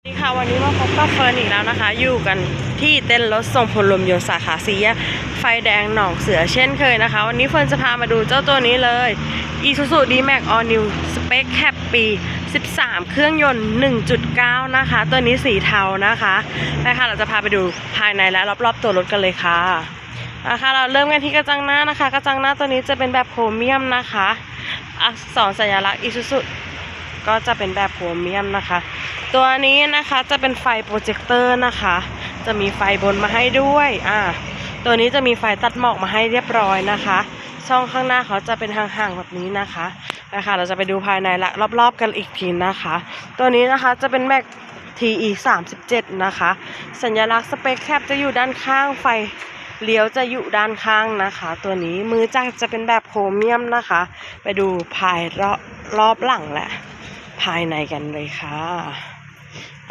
สวัสดีค่ะ วันนี้มาพบกับเฟิร์นอีกแล้วนะคะ อยู่กันที่เต้นรถส่งผลลมยนต์สาขาสีแยกไฟแดงหนองเสือเช่นเคยนะคะ วันนี้เฟิร์นจะพามาดูเจ้าตัวนี้เลย Isuzu D-Max All New Spec Cap ปี 13 เครื่องยนต์ 1.9 นะคะ ตัวนี้สีเทานะคะนะคะเราจะพาไปดูภายในและรอบๆตัวรถกันเลยค่ะนะคะเราเริ่มกันที่กระจังหน้านะคะ กระจังหน้าตัวนี้จะเป็นแบบโครเมียมนะคะ อักษรสัญลักษณ์ Isuzu ก็จะเป็นแบบโครเมียมนะคะ ตัวนี้นะคะจะเป็นไฟโปรเจคเตอร์นะคะ จะมีไฟบนมาให้ด้วยอ่าตัวนี้จะมีไฟตัดหมอกมาให้เรียบร้อยนะคะ ช่องข้างหน้าเขาจะเป็นห่างๆแบบนี้นะคะนะคะเราจะไปดูภายในละรอบๆกันอีกทีนะคะ ตัวนี้นะคะจะเป็นแม็ก TE 37นะคะ สัญลักษณ์สเปคแคปจะอยู่ด้านข้างไฟเลี้ยวจะอยู่ด้านข้างนะคะ ตัวนี้มือจักรจะเป็นแบบโครเมียมนะคะ ไปดูภายรอบรอบหลังแหละ ภายในกันเลยค่ะ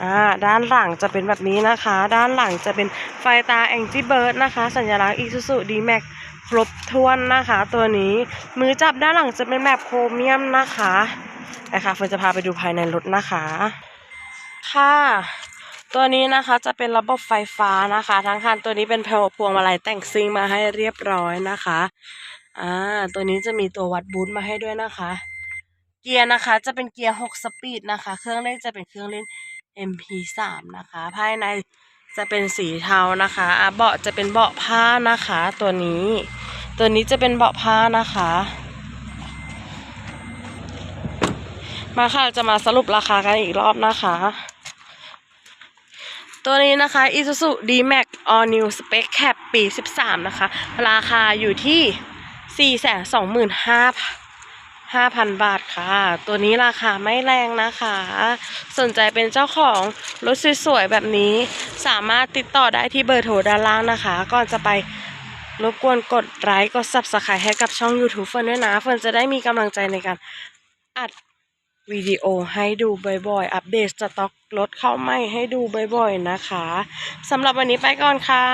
อ่าด้านหลังจะเป็นแบบนี้นะคะ ด้านหลังจะเป็นไฟตาแองจี้เบิร์ดนะคะ สัญลักษณ์ Isuzu D-Max ครบถ้วนนะคะ ตัวนี้มือจับด้านหลังจะเป็นแบบโครเมียมนะคะนะคะเฟิร์นจะพาไปดูภายในรถนะคะ ค่ะตัวนี้นะคะจะเป็นระบบไฟฟ้านะคะ ทั้งคันตัวนี้เป็นพวงมาลัยแต่งซิงมาให้เรียบร้อยนะคะอ่าตัวนี้จะมีตัววัดบูทมาให้ด้วยนะคะ เกียร์นะคะ จะเป็นเกียร์ 6 สปีดนะคะ เครื่องเล่นจะเป็นเครื่องเล่น MP3 นะคะ ภายในจะเป็นสีเทานะคะอะเบาะจะเป็นเบาะผ้านะคะ ตัวนี้ ตัวนี้จะเป็นเบาะผ้านะคะ มาค่ะจะมาสรุปราคากันอีกรอบนะคะ ตัวนี้นะคะ Isuzu D-Max All New Spec Cap ปี 13 นะคะ ราคาอยู่ที่ 425,000 425,000 5,000บาทค่ะ ตัวนี้ราคาไม่แรงนะคะ สนใจเป็นเจ้าของรถสวยๆแบบนี้ สามารถติดต่อได้ที่เบอร์โทรด้านล่างนะคะ ก่อนจะไปรบกวนกดไลค์กด Subscribe ให้กับช่อง YouTube เฟิร์นด้วยนะเฟิร์นจะได้มีกำลังใจในการอัดวิดีโอให้ดูบ่อยๆ อัปเดตสต็อกรถเข้าใหม่ให้ดูบ่อยๆนะคะสำหรับวันนี้ไปก่อนค่ะ